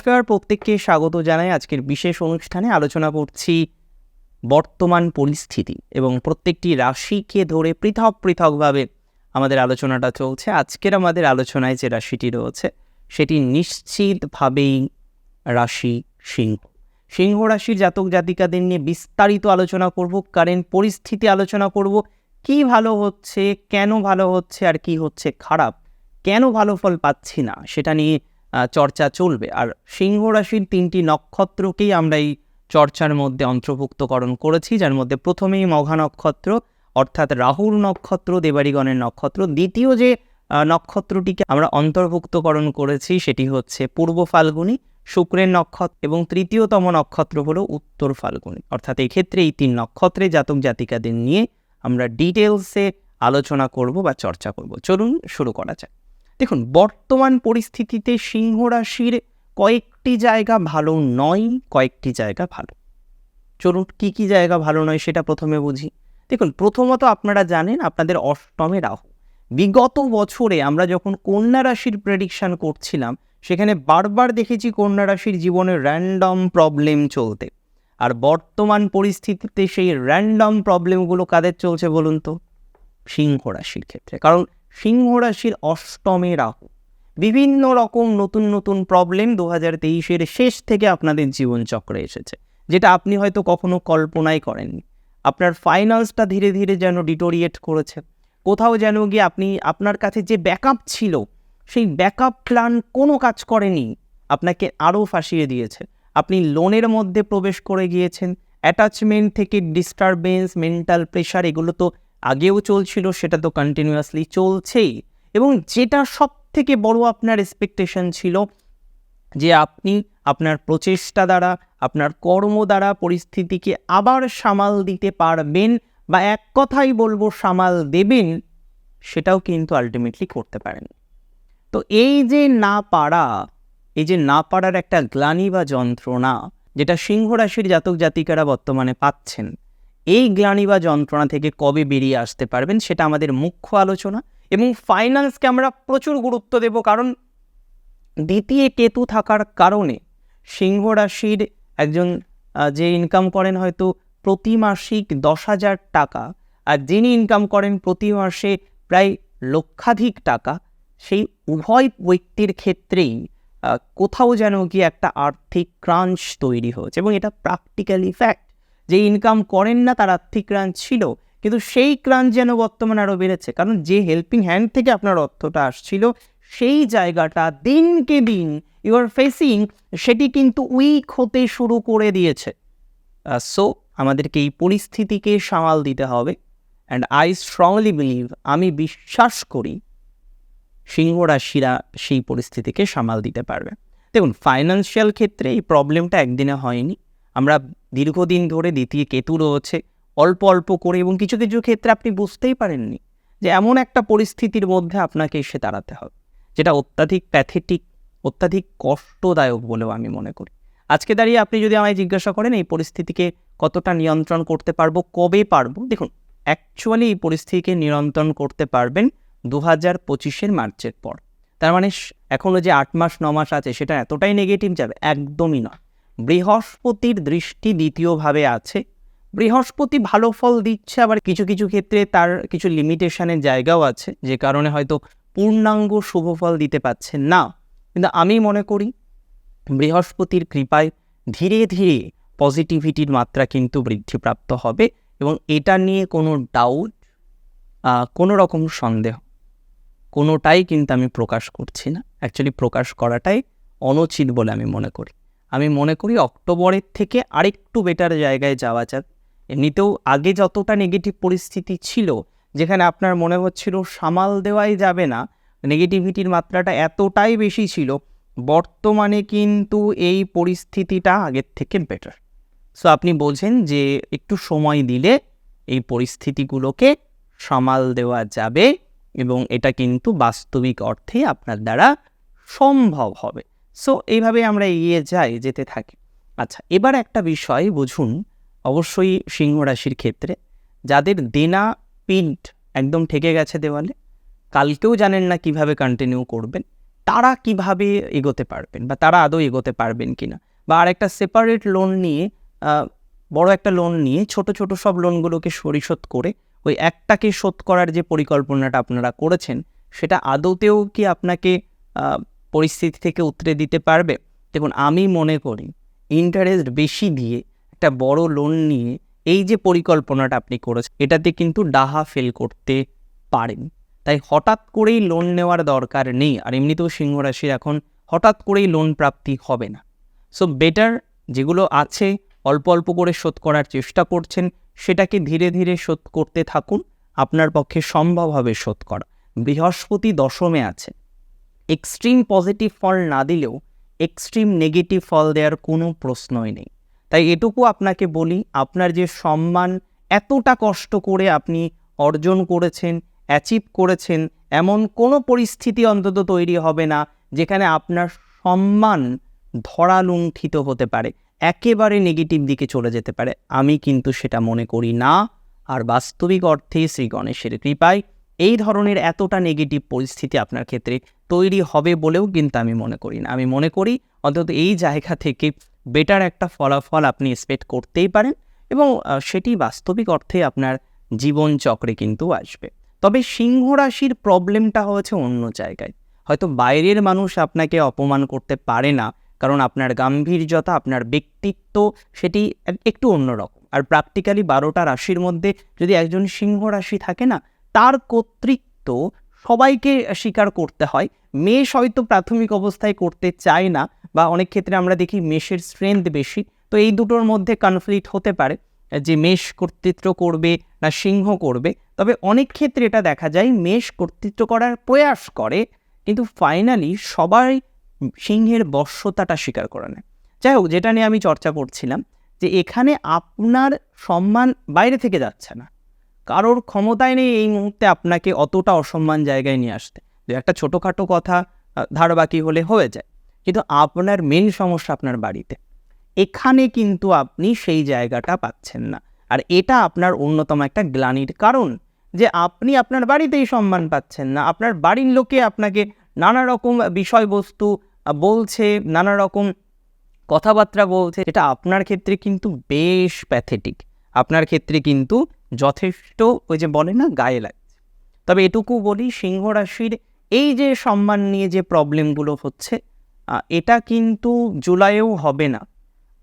নমস্কার, প্রত্যেককে স্বাগত জানাই আজকের বিশেষ অনুষ্ঠানে। আলোচনা করছি বর্তমান পরিস্থিতি এবং প্রত্যেকটি রাশিকে ধরে পৃথক পৃথকভাবে আমাদের আলোচনাটা চলছে। আজকের আমাদের আলোচনায় যে রাশিটি রয়েছে, সেটি নিশ্চিতভাবেই রাশি সিংহ। সিংহ রাশির জাতক জাতিকাদের নিয়ে বিস্তারিত আলোচনা করব কারেন্ট পরিস্থিতি আলোচনা করব, কি ভালো হচ্ছে, কেন ভালো হচ্ছে, আর কি হচ্ছে খারাপ, কেন ভালো ফল পাচ্ছি না, সেটা নিয়ে চর্চা চলবে। আর সিংহ রাশির তিনটি নক্ষত্রকেই আমরা এই চর্চার মধ্যে অন্তর্ভুক্তকরণ করেছি, যার মধ্যে প্রথমেই মঘা নক্ষত্র, অর্থাৎ রাহুর নক্ষত্র দেবারিগণের নক্ষত্র। দ্বিতীয় যে নক্ষত্রটিকে আমরা অন্তর্ভুক্তকরণ করেছি, সেটি হচ্ছে পূর্ব ফাল্গুনী, শুক্রের নক্ষত্র এবং তৃতীয়তম নক্ষত্র হলো উত্তর ফাল্গুনী। অর্থাৎ এক্ষেত্রে এই তিন নক্ষত্রে জাতক জাতিকাদের নিয়ে আমরা ডিটেলসে আলোচনা করব বা চর্চা করব। চলুন শুরু করা যাক। দেখুন, বর্তমান পরিস্থিতিতে সিংহ রাশির কয়েকটি জায়গা ভালো নয়, কয়েকটি জায়গা ভালো। চলুন, কি কি জায়গা ভালো নয় সেটা প্রথমে বুঝি। দেখুন, প্রথমত আপনারা জানেন আপনাদের অষ্টমে রাহু। বিগত বছরে আমরা যখন কন্যা রাশির প্রেডিকশন করছিলাম, সেখানে বারবার দেখেছি কন্যা রাশির জীবনে র্যান্ডম প্রবলেম চলতে। আর বর্তমান পরিস্থিতিতে সেই র্যান্ডম প্রবলেমগুলো কাদের চলছে বলুন তো? সিংহ রাশির ক্ষেত্রে। কারণ সিংহ রাশির অষ্টমে রাহু। বিভিন্ন রকম নতুন নতুন প্রবলেম দু হাজার তেইশের শেষ থেকে আপনাদের জীবনচক্রে এসেছে, যেটা আপনি হয়তো কখনো কল্পনাই করেননি। আপনার ফাইন্যান্সটা ধীরে ধীরে যেন ডিটোরিয়েট করেছে। কোথাও যেন গিয়ে আপনি, আপনার কাছে যে ব্যাকআপ ছিল, সেই ব্যাকআপ প্ল্যান কোনো কাজ করেনি, আপনাকে আরও ফাঁসিয়ে দিয়েছে। আপনি লোনের মধ্যে প্রবেশ করে গিয়েছেন অ্যাটাচমেন্ট থেকে ডিস্টারবেন্স মেন্টাল প্রেশার এগুলো তো আগেও চলছিল, সেটা তো কন্টিনিউয়াসলি চলছেই। এবং যেটা সব থেকে বড় আপনার এক্সপেকটেশন ছিল যে আপনি আপনার প্রচেষ্টা দ্বারা, আপনার কর্ম দ্বারা পরিস্থিতিকে আবার সামাল দিতে পারবেন বা এক কথাই বলব সামাল দেবেন, সেটাও কিন্তু আলটিমেটলি করতে পারেন। তো এই যে না পারা, এই যে না পারার একটা গ্লানি বা যন্ত্রণা, যেটা সিংহ রাশির জাতক জাতিকারা বর্তমানে পাচ্ছেন এই গ্লানি বা যন্ত্রণা থেকে কবে বেরিয়ে আসতে পারবেন সেটা আমাদের মুখ্য আলোচনা এবং ফাইন্যান্সকে আমরা প্রচুর গুরুত্ব দেব কারণ দ্বিতীয় কেতু থাকার কারণে সিংহ রাশির একজন যে ইনকাম করেন হয়তো প্রতি মাসিক দশ হাজার টাকা আর যিনি ইনকাম করেন প্রতি মাসে প্রায় লক্ষাধিক টাকা, সেই উভয় ব্যক্তির ক্ষেত্রেই কোথাও যেন কি একটা আর্থিক ক্রাঞ্চ তৈরি হয়েছে এবং এটা প্র্যাকটিক্যালি ফ্যাক্ট যে ইনকাম করেন না, তার আর্থিক ক্রাঞ্চ ছিল। কিন্তু সেই ক্রাঞ্চ যেন বর্তমানে আরও বেড়েছে। কারণ যে হেল্পিং হ্যান্ড থেকে আপনার অর্থটা আসছিল, সেই জায়গাটা দিনকে দিন ইউ আর ফেসিং সেটি কিন্তু উইক হতে শুরু করে দিয়েছে। সো আমাদেরকে এই পরিস্থিতিকে সামাল দিতে হবে। অ্যান্ড আই স্ট্রংলি বিলিভ আমি বিশ্বাস করি, সিংহ রাশিরা সেই পরিস্থিতিকে সামাল দিতে পারবে। দেখুন ফাইন্যান্সিয়াল ক্ষেত্রে এই প্রবলেমটা একদিনে হয়নি। আমরা দীর্ঘদিন ধরে দ্বিতীয় কেতু রয়েছে, অল্প অল্প করে এবং কিছু কিছু ক্ষেত্রে আপনি বুঝতেই পারেননি যে এমন একটা পরিস্থিতির মধ্যে আপনাকে এসে দাঁড়াতে হবে, যেটা অত্যাধিক প্যাথেটিক অত্যাধিক কষ্টদায়ক বলেও আমি মনে করি। আজকে দাঁড়িয়ে আপনি যদি আমায় জিজ্ঞাসা করেন এই পরিস্থিতিকে কতটা নিয়ন্ত্রণ করতে পারব, কবে পারব, দেখুন অ্যাকচুয়ালি এই পরিস্থিতিকে নিয়ন্ত্রণ করতে পারবেন দু হাজার পঁচিশের মার্চের পর। তার মানে এখনও যে আট মাস, ন মাস আছে, সেটা এতটাই নেগেটিভ যাবে একদমই নয়। বৃহস্পতির দৃষ্টি দ্বিতীয়ভাবে আছে। বৃহস্পতি ভালো ফল দিচ্ছে, আবার কিছু কিছু ক্ষেত্রে তার কিছু লিমিটেশনের জায়গাও আছে, যে কারণে হয়তো পূর্ণাঙ্গ শুভ ফল দিতে পারছেন না। কিন্তু আমি মনে করি, বৃহস্পতির কৃপায় ধীরে ধীরে পজিটিভিটির মাত্রা কিন্তু বৃদ্ধিপ্রাপ্ত হবে এবং এটা নিয়ে কোনো ডাউট কোনো রকম সন্দেহ কোনোটাই কিন্তু আমি প্রকাশ করছি না। অ্যাকচুয়ালি প্রকাশ করাটাই অনুচিত বলে আমি মনে করি। আমি মনে করি অক্টোবরের থেকে আরেকটু বেটার জায়গায় যাওয়া যাক। এমনিতেও আগে যতটা নেগেটিভ পরিস্থিতি ছিল, যেখানে আপনার মনে হচ্ছিল সামাল দেওয়াই যাবে না নেগেটিভিটির মাত্রাটা এতটাই বেশি ছিল, বর্তমানে কিন্তু এই পরিস্থিতিটা আগের থেকে বেটার সো আপনি বোঝেন যে একটু সময় দিলে এই পরিস্থিতিগুলোকে সামাল দেওয়া যাবে এবং এটা কিন্তু বাস্তবিক অর্থে আপনার দ্বারা সম্ভব হবে। সো এইভাবে আমরা এগিয়ে যাই, যেতে থাকি। আচ্ছা এবার একটা বিষয় বুঝুন, অবশ্যই সিংহ রাশির ক্ষেত্রে। যাদের দেনা পিন্ট একদম ঠেকে গেছে দেওয়ালে, কালকেও জানেন না কীভাবে কন্টিনিউ করবেন, তারা কীভাবে এগোতে পারবেন বা তারা আদৌ এগোতে পারবেন কিনা। বা আর একটা সেপারেট লোন নিয়ে বড় একটা লোন নিয়ে ছোট ছোট সব লোনগুলোকে পরিশোধ করে, ওই একটাকে শোধ করার যে পরিকল্পনাটা আপনারা করেছেন, সেটা আদৌতেও কি আপনাকে পরিস্থিতি থেকে উতরে দিতে পারবে? দেখুন, আমি মনে করি ইন্টারেস্ট বেশি দিয়ে একটা বড় লোন নিয়ে এই যে পরিকল্পনাটা আপনি করেছেন, এটাতে কিন্তু ডাহা ফেল করতে পারেন। তাই হঠাৎ করেই লোন নেওয়ার দরকার নেই, আর এমনিতেও সিংহ রাশির এখন হঠাৎ করেই লোন প্রাপ্তি হবে না। সো বেটার যেগুলো আছে, অল্প অল্প করে শোধ করার চেষ্টা করছেন, সেটাকে ধীরে ধীরে শোধ করতে থাকুন, আপনার পক্ষে সম্ভব হবে শোধ করা। বৃহস্পতি দশমে আছে এক্সট্রিম পজিটিভ ফল না দিলেও এক্সট্রিম নেগেটিভ ফল দেওয়ার কোনো প্রশ্নই নেই। তাই এটুকু আপনাকে বলি, আপনার যে সম্মান এতটা কষ্ট করে আপনি অর্জন করেছেন অ্যাচিভ করেছেন, এমন কোনো পরিস্থিতি অন্তত তৈরি হবে না যেখানে আপনার সম্মান ধরা ধরালুণ্ঠিত হতে পারে, একেবারে নেগেটিভ দিকে চলে যেতে পারে। আমি কিন্তু সেটা মনে করি না। আর বাস্তবিক অর্থে শ্রী গণেশের কৃপায় এই ধরনের এতটা নেগেটিভ পরিস্থিতি আপনার ক্ষেত্রে তৈরি হবে বলেও কিন্তু আমি মনে করি না। আমি মনে করি অন্তত এই জায়গা থেকে বেটার একটা ফলাফল আপনি এক্সপেক্ট করতেই পারেন এবং সেটি বাস্তবিক অর্থে আপনার জীবন চক্রে কিন্তু আসবে। তবে সিংহ রাশির প্রবলেমটা হয়েছে অন্য জায়গায়। হয়তো বাইরের মানুষ আপনাকে অপমান করতে পারে না, কারণ আপনার গাম্ভীর্যতা, আপনার ব্যক্তিত্ব সেটি একটু অন্যরকম। আর প্র্যাকটিক্যালি বারোটা রাশির মধ্যে যদি একজন সিংহ রাশি থাকে না তার কর্তৃত্ব সবাইকে স্বীকার করতে হয়। মেষ হয়তো প্রাথমিক অবস্থায় করতে চায় না বা অনেক ক্ষেত্রে আমরা দেখি মেষের স্ট্রেংথ বেশি। তো এই দুটোর মধ্যে কনফ্লিক্ট হতে পারে, যে মেষ কর্তৃত্ব করবে না সিংহ করবে। তবে অনেক ক্ষেত্রে এটা দেখা যায়, মেষ কর্তৃত্ব করার প্রয়াস করে, কিন্তু ফাইনালি সবাই সিংহের বশ্যতাটা স্বীকার করে নেয়। যাই হোক, যেটা নিয়ে আমি চর্চা করছিলাম, যে এখানে আপনার সম্মান বাইরে থেকে যাচ্ছে না। কারোর ক্ষমতায় নেই এই মুহূর্তে আপনাকে অতটা অসম্মান জায়গায় নিয়ে আসতে। দু একটা ছোটোখাটো কথা ধারাবাকি হলে হয়ে যায়। কিন্তু আপনার মেন সমস্যা আপনার বাড়িতে। এখানে কিন্তু আপনি সেই জায়গাটা পাচ্ছেন না। আর এটা আপনার অন্যতম একটা গ্লানির কারণ যে আপনি আপনার বাড়িতেই সম্মান পাচ্ছেন না। আপনার বাড়ির লোকে আপনাকে নানা রকম বিষয়বস্তু বলছে নানা রকম কথাবার্তা বলছে। এটা আপনার ক্ষেত্রে কিন্তু বেশ প্যাথেটিক আপনার ক্ষেত্রে কিন্তু যথেষ্ট ওই যে বলে না গায়ে লাগছে। তবে এটুকু বলি, সিংহ রাশির এই যে সম্মান নিয়ে যে প্রবলেমগুলো হচ্ছে এটা কিন্তু জুলাইয়েও হবে না।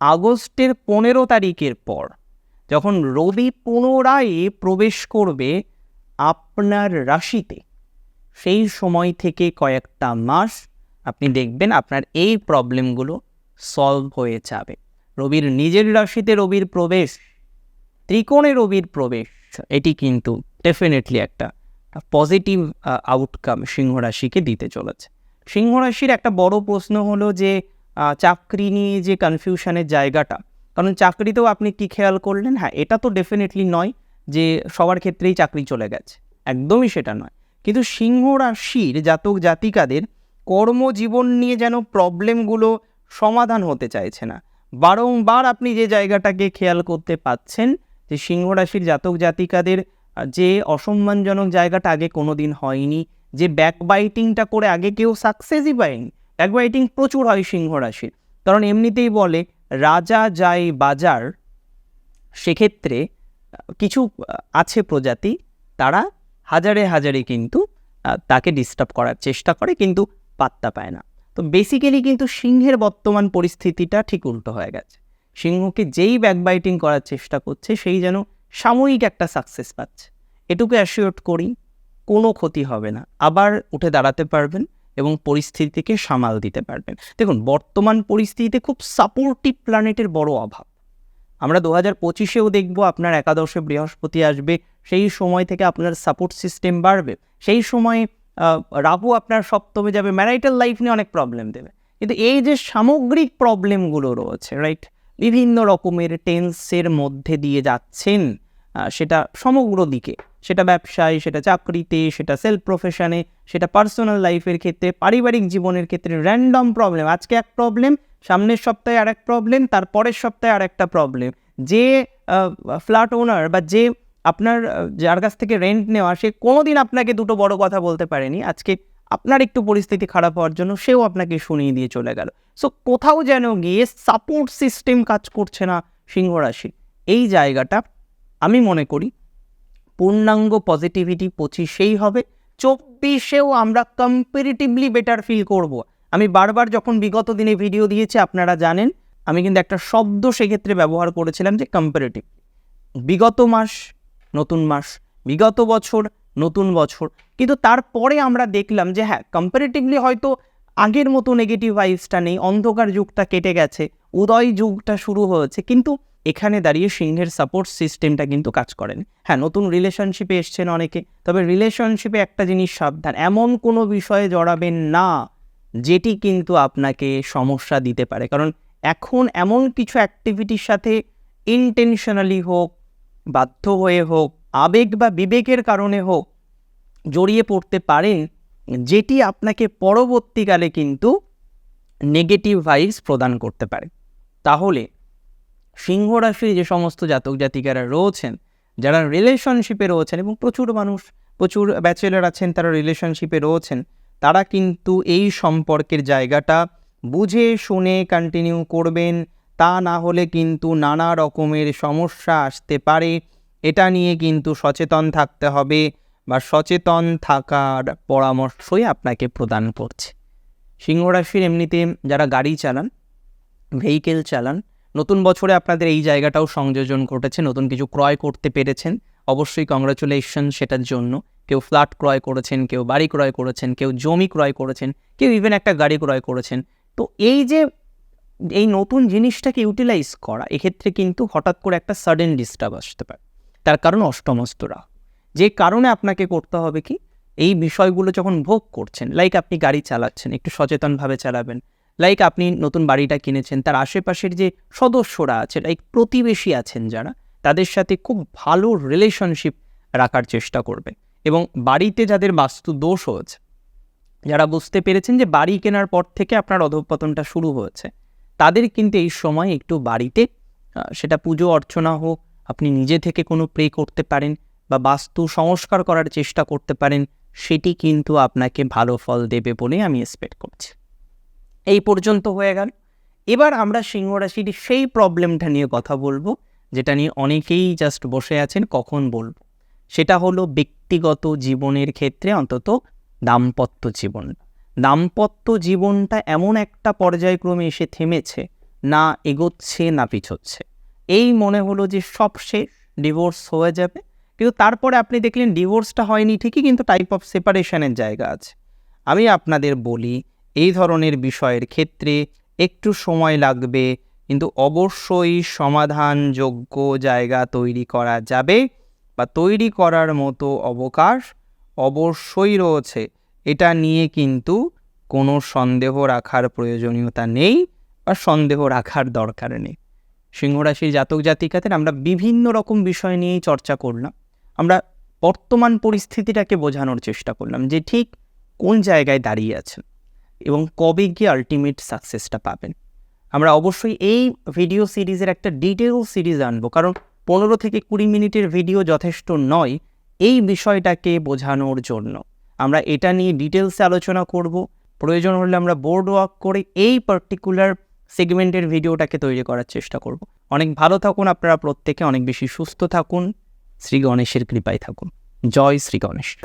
আগস্টের পনেরো তারিখের পর যখন রবি পুনরায় প্রবেশ করবে আপনার রাশিতে, সেই সময় থেকে কয়েকটা মাস আপনি দেখবেন আপনার এই প্রবলেমগুলো সলভ হয়ে যাবে। রবির নিজের রাশিতে রবির প্রবেশ ত্রিকোণে রবির প্রবেশ, এটি কিন্তু ডেফিনেটলি একটা পজিটিভ আউটকাম সিংহ রাশিকে দিতে চলেছে। সিংহ রাশির একটা বড় প্রশ্ন হলো যে চাকরি নিয়ে যে কনফিউশনের জায়গাটা, কারণ চাকরিতেও আপনি কি খেয়াল করলেন? হ্যাঁ এটা তো ডেফিনেটলি নয় যে সবার ক্ষেত্রেই চাকরি চলে গেছে, একদমই সেটা নয়। কিন্তু সিংহ রাশির জাতক জাতিকাদের কর্মজীবন নিয়ে যেন প্রবলেমগুলো সমাধান হতে চাইছে না, বারংবার আপনি যে জায়গাটাকে খেয়াল করতে পাচ্ছেন যে সিংহ রাশির জাতক জাতিকাদের যে অসম্মানজনক জায়গাটা আগে কোনো দিন হয়নি, যে ব্যাকবাইটিংটা করে আগে কেউ সাকসেসই পায়নি ব্যাকবাইটিং প্রচুর হয় সিংহ রাশির। কারণ এমনিতেই বলে, রাজা যায় বাজার, সেক্ষেত্রে কিছু আছে প্রজাতি, তারা হাজারে হাজারে কিন্তু তাকে ডিস্টার্ব করার চেষ্টা করে, কিন্তু পাত্তা পায় না। তো বেসিক্যালি কিন্তু সিংহের বর্তমান পরিস্থিতিটা ঠিক উল্টো হয়ে গেছে। সিংহকে যেই ব্যাকবাইটিং করার চেষ্টা করছে, সেই যেন সাময়িক একটা সাকসেস পাচ্ছে। এটুকু অ্যাসিওর করি, কোনো ক্ষতি হবে না। আবার উঠে দাঁড়াতে পারবেন এবং পরিস্থিতিকে সামাল দিতে পারবেন। দেখুন, বর্তমান পরিস্থিতিতে খুব সাপোর্টিভ প্ল্যানেটের বড় অভাব। আমরা দু হাজার পঁচিশেও দেখব আপনার একাদশে বৃহস্পতি আসবে, সেই সময় থেকে আপনার সাপোর্ট সিস্টেম বাড়বে। সেই সময়ে রাহু আপনার সপ্তমে যাবে। ম্যারাইটাল লাইফ নিয়ে অনেক প্রবলেম দেবে। কিন্তু এই যে সামগ্রিক প্রবলেমগুলো রয়েছে রাইট বিভিন্ন রকমের টেন্সের মধ্যে দিয়ে যাচ্ছেন। সেটা সমগ্র দিকে। সেটা ব্যবসায়, সেটা চাকরিতে, সেটা সেলফ প্রফেশনে সেটা পার্সোনাল লাইফের ক্ষেত্রে, পারিবারিক জীবনের ক্ষেত্রে র্যান্ডম প্রবলেম আজকে এক প্রবলেম সামনের সপ্তাহে আর এক প্রবলেম তার পরের সপ্তাহে আর একটা প্রবলেম যে ফ্ল্যাট ওনার বা যে আপনার যার কাছ থেকে রেন্ট নেওয়া, সে কোনোদিন আপনাকে দুটো বড় কথা বলতে পারেনি। আজকে আপনার একটু পরিস্থিতি খারাপ হওয়ার জন্য সেও আপনাকে শুনিয়ে দিয়ে চলে গেল। সো কোথাও যেন গিয়ে সাপোর্ট সিস্টেম কাজ করছে না সিংহ রাশি এই জায়গাটা আমি মনে করি পূর্ণাঙ্গ পজিটিভিটি পঁচিশেই হবে। চব্বিশেও আমরা কম্পারিটিভলি বেটার ফিল করব। আমি বারবার যখন বিগত দিনে ভিডিও দিয়েছি, আপনারা জানেন, আমি কিন্তু একটা শব্দ সেক্ষেত্রে ব্যবহার করেছিলাম যে কম্পারেটিভ বিগত মাস, নতুন মাস, বিগত বছর নতুন বছর। কিন্তু তারপরে আমরা দেখলাম যে হ্যাঁ কম্পারেটিভলি হয়তো আগের মতো নেগেটিভ ভাইবসটা নেই, অন্ধকার যুগটা কেটে গেছে, উদয় যুগটা শুরু হয়েছে, কিন্তু এখানে দাঁড়িয়ে সিংহের সাপোর্ট সিস্টেমটা কিন্তু কাজ করেন। হ্যাঁ নতুন রিলেশনশিপে এসছেন অনেকে, তবে রিলেশনশিপে একটা জিনিস সাবধান, এমন কোনো বিষয়ে জড়াবেন না যেটি কিন্তু আপনাকে সমস্যা দিতে পারে। কারণ এখন এমন কিছু অ্যাক্টিভিটির সাথে ইনটেনশনালি হোক, বাধ্য হয়ে হোক আবেগ বা বিবেকের কারণে হোক জড়িয়ে পড়তে পারেন যেটি আপনাকে পরবর্তীকালে কিন্তু নেগেটিভ ভাইবস প্রদান করতে পারে। তাহলে সিংহ রাশির যে সমস্ত জাতক জাতিকারা রয়েছেন, যারা রিলেশনশিপে রয়েছেন এবং প্রচুর মানুষ, প্রচুর ব্যাচেলার আছেন, তারা রিলেশনশিপে রয়েছেন, তারা কিন্তু এই সম্পর্কের জায়গাটা বুঝে, শুনে কন্টিনিউ করবেন। তা না হলে কিন্তু নানা রকমের সমস্যা আসতে পারে। এটা নিয়ে কিন্তু সচেতন থাকতে হবে বা সচেতন থাকার পরামর্শই আপনাকে প্রদান করছে। সিংহ রাশির এমনিতে যারা গাড়ি চালান ভেহিকেল চালান, নতুন বছরে আপনাদের এই জায়গাটাও সংযোজন ঘটেছে, নতুন কিছু ক্রয় করতে পেরেছেন, অবশ্যই কংগ্রাচুলেশন সেটার জন্য। কেউ ফ্ল্যাট ক্রয় করেছেন, কেউ বাড়ি ক্রয় করেছেন, কেউ জমি ক্রয় করেছেন, কেউ ইভেন একটা গাড়ি ক্রয় করেছেন। তো এই যে, এই নতুন জিনিসটাকে ইউটিলাইজ করা, এক্ষেত্রে কিন্তু হঠাৎ করে একটা সাডেন ডিস্টার্ব আসতে পারে। তার কারণ অষ্টমস্তরা। যে কারণে আপনাকে করতে হবে কি? এই বিষয়গুলো যখন ভোগ করছেন লাইক আপনি গাড়ি চালাচ্ছেন, একটু সচেতনভাবে চালাবেন লাইক আপনি নতুন বাড়িটা কিনেছেন, তার আশেপাশের যে সদস্যরা আছে লাইক প্রতিবেশী আছেন যারা, তাদের সাথে খুব ভালো রিলেশনশিপ রাখার চেষ্টা করবে। এবং বাড়িতে যাদের বাস্তু দোষ হয়েছে যারা বুঝতে পেরেছেন যে বাড়ি কেনার পর থেকে আপনার অধঃপতনটা শুরু হয়েছে, তাদের কিন্তু এই সময় একটু বাড়িতে সেটা পুজো অর্চনা হোক আপনি নিজে থেকে কোনো প্রে করতে পারেন বা বাস্তু সংস্কার করার চেষ্টা করতে পারেন, সেটি কিন্তু আপনাকে ভালো ফল দেবে বলে আমি এক্সপেক্ট করছি। এই পর্যন্ত হয়ে গেল। এবার আমরা সিংহ রাশির সেই প্রবলেমটা নিয়ে কথা বলব, যেটা নিয়ে অনেকেই জাস্ট বসে আছেন, কখন বলব? সেটা হলো ব্যক্তিগত জীবনের ক্ষেত্রে অন্তত দাম্পত্য জীবন। দাম্পত্য জীবনটা এমন একটা পর্যায়ক্রমে এসে থেমেছে, না এগোচ্ছে, না পিছোচ্ছে। এই মনে হলো যে সব শেষ ডিভোর্স হয়ে যাবে। কিন্তু তারপরে আপনি দেখলেন ডিভোর্সটা হয়নি, ঠিকই কিন্তু টাইপ অফ সেপারেশনের জায়গা আছে। আমি আপনাদের বলি, এই ধরনের বিষয়ের ক্ষেত্রে একটু সময় লাগবে, কিন্তু অবশ্যই সমাধানযোগ্য জায়গা তৈরি করা যাবে বা তৈরি করার মতো অবকাশ অবশ্যই রয়েছে। এটা নিয়ে কিন্তু কোনো সন্দেহ রাখার প্রয়োজনীয়তা নেই বা সন্দেহ রাখার দরকার নেই। সিংহরাশির জাতক জাতিকাদের আমরা বিভিন্ন রকম বিষয় নিয়েই চর্চা করলাম। আমরা বর্তমান পরিস্থিতিটাকে বোঝানোর চেষ্টা করলাম যে ঠিক কোন জায়গায় দাঁড়িয়ে আছেন এবং কবে গিয়ে আলটিমেট সাকসেসটা পাবেন। আমরা অবশ্যই এই ভিডিও সিরিজের একটা ডিটেল সিরিজ আনব, কারণ পনেরো থেকে কুড়ি মিনিটের ভিডিও যথেষ্ট নয় এই বিষয়টাকে বোঝানোর জন্য। আমরা এটা নিয়ে ডিটেলসে আলোচনা করব। প্রয়োজন হলে আমরা বোর্ড ওয়াক করে এই পার্টিকুলার সেগমেন্টের ভিডিওটাকে তৈরি করার চেষ্টা করব। অনেক ভালো থাকুন আপনারা প্রত্যেকে, অনেক বেশি সুস্থ থাকুন। শ্রী গণেশের কৃপায় থাকুন। জয় শ্রী গণেশ।